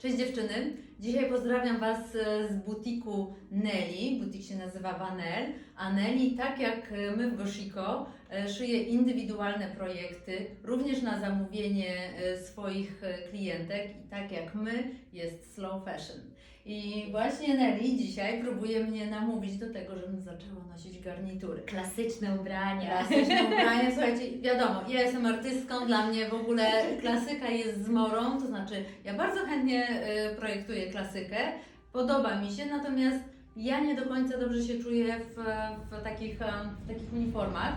Cześć dziewczyny. Dzisiaj pozdrawiam Was e, z butiku Nelly. Butik się nazywa Vanel, a Nelly, tak jak e, my w Goshiko, e, szyje indywidualne projekty, również na zamówienie swoich klientek i tak jak my jest slow fashion. I właśnie Nelly dzisiaj próbuje mnie namówić do tego, żebym zaczęła nosić garnitury. Klasyczne ubrania. Klasyczne ubranie, słuchajcie, wiadomo, ja jestem artystką, dla mnie w ogóle klasyka jest zmorą, to znaczy ja bardzo chętnie projektuję klasykę, podoba mi się, natomiast ja nie do końca dobrze się czuję w, w, takich, w takich uniformach.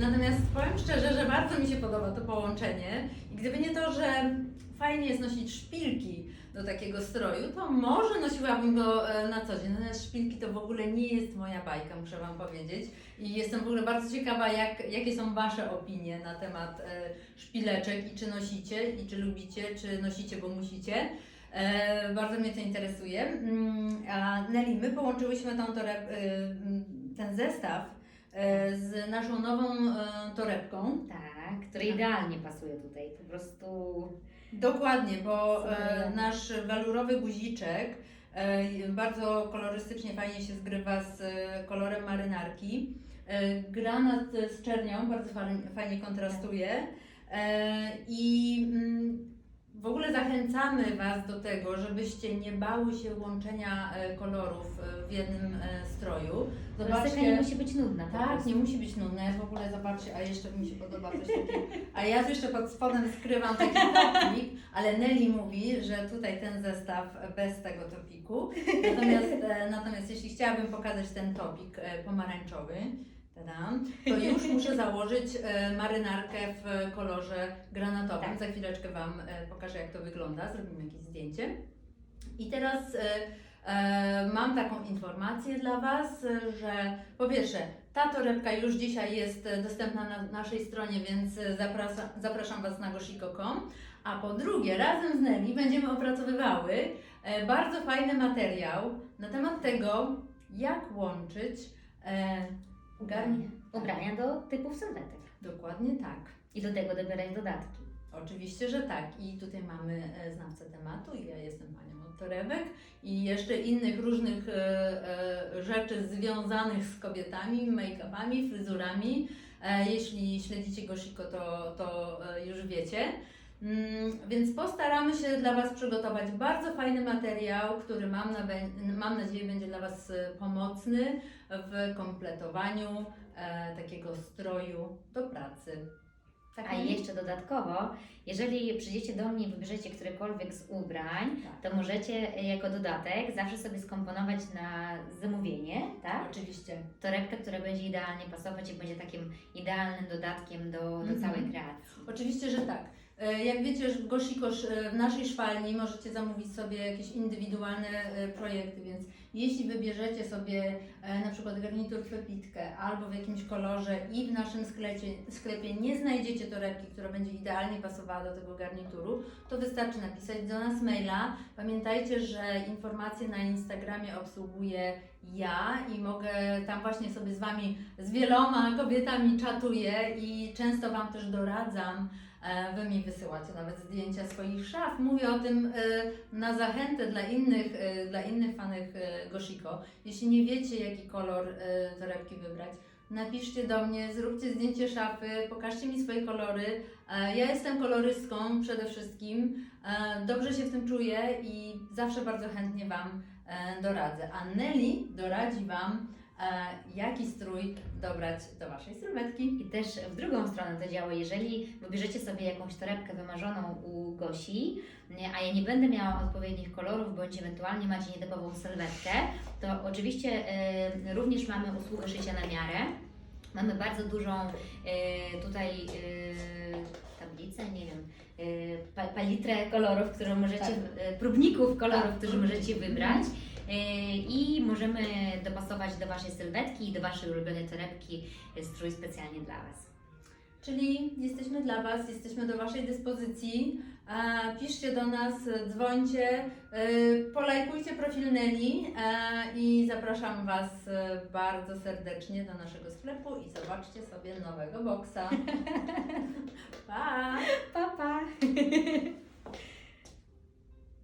Natomiast powiem szczerze, że bardzo mi się podoba to połączenie i gdyby nie to, że fajnie jest nosić szpilki do takiego stroju, to może nosiłabym go e, na co dzień. Natomiast szpilki to w ogóle nie jest moja bajka, muszę Wam powiedzieć. I jestem w ogóle bardzo ciekawa, jak, jakie są Wasze opinie na temat e, szpileczek i czy nosicie, i czy lubicie, czy nosicie, bo musicie. E, bardzo mnie to interesuje. Mm, A Nelly, my połączyłyśmy tą toreb, e, mm, ten zestaw e, z naszą nową e, torebką. Tak, który idealnie pasuje tutaj. Po prostu Dokładnie, bo nasz walurowy guziczek bardzo kolorystycznie fajnie się zgrywa z kolorem marynarki. Granat z czernią bardzo fajnie, kontrastuje. I mm, w ogóle zachęcamy Was do tego, żebyście nie bały się łączenia e, kolorów e, w jednym e, stroju. klasyka nie musi być nudna. Tak, prostu. nie musi być nudna. Ja w ogóle zobaczcie, a jeszcze mi się podoba coś takiego. A ja jeszcze pod spodem skrywam taki topik, ale Nelly mówi, że tutaj ten zestaw bez tego topiku. Natomiast, natomiast jeśli chciałabym pokazać ten topik pomarańczowy, tadam, to już muszę założyć e, marynarkę w kolorze granatowym. Tak. Za chwileczkę Wam e, pokażę, jak to wygląda. Zrobimy jakieś zdjęcie. I teraz e, mam taką informację dla Was, że po pierwsze, ta torebka już dzisiaj jest dostępna na naszej stronie, więc zapraszam, zapraszam Was na goshiko.com. A po drugie, razem z Nelly będziemy opracowywały bardzo fajny materiał na temat tego, jak łączyć e, Ubrania. Do typów sylwetek. Dokładnie tak. I do tego dobierać dodatki. Oczywiście, że tak. I tutaj mamy e, znawcę tematu. i Ja jestem panią od torebek i jeszcze innych różnych e, e, rzeczy związanych z kobietami, make-upami, fryzurami. Jeśli śledzicie Goshiko, to, to już wiecie. Mm, Więc postaramy się dla Was przygotować bardzo fajny materiał, który mam, na, mam nadzieję będzie dla Was e, pomocny w kompletowaniu e, takiego stroju do pracy. Tak, A jeszcze dodatkowo, jeżeli przyjdziecie do mnie i wybierzecie którekolwiek z ubrań, Tak. to możecie jako dodatek zawsze sobie skomponować na zamówienie, tak? Oczywiście. Torebkę, która będzie idealnie pasować i będzie takim idealnym dodatkiem do, do Mhm. całej kreacji. Oczywiście, że tak. E, Jak wiecie, w Goshikosz e, w naszej szwalni możecie zamówić sobie jakieś indywidualne e, projekty, więc jeśli wybierzecie sobie na przykład garnitur pepitkę albo w jakimś kolorze i w naszym sklepie, sklepie nie znajdziecie torebki, która będzie idealnie pasowała do tego garnituru, to wystarczy napisać do nas maila. Pamiętajcie, że informacje na Instagramie obsługuję ja i mogę tam właśnie sobie z Wami, z wieloma kobietami czatuję i często Wam też doradzam. E, Wy mi wysyłacie nawet zdjęcia swoich szaf. Mówię o tym e, na zachętę dla innych, e, dla innych e, Goshiko. Jeśli nie wiecie, jaki kolor torebki wybrać, napiszcie do mnie, zróbcie zdjęcie szafy, pokażcie mi swoje kolory. Ja jestem kolorystką przede wszystkim. Dobrze się w tym czuję i zawsze bardzo chętnie Wam doradzę. A Nelly doradzi Wam, jaki strój dobrać do Waszej sylwetki. I też w drugą stronę to działa, jeżeli wybierzecie sobie jakąś torebkę wymarzoną u Gosi, a ja nie będę miała odpowiednich kolorów, bądź ewentualnie macie nietypową sylwetkę, to oczywiście e, również mamy usługę szycia na miarę. Mamy bardzo dużą e, tutaj e, tablicę, nie wiem, e, pa, palitrę kolorów, którą możecie, Tak. e, próbników kolorów, Tak, którzy próbniki. możecie wybrać. E, I możemy dopasować do Waszej sylwetki i do Waszej ulubionej torebki strój specjalnie dla Was. Czyli jesteśmy dla Was, jesteśmy do Waszej dyspozycji. E, Piszcie do nas, dzwońcie, e, polajkujcie profil Nelly e, i zapraszam Was bardzo serdecznie do naszego sklepu i zobaczcie sobie nowego boksa. pa! Pa, pa!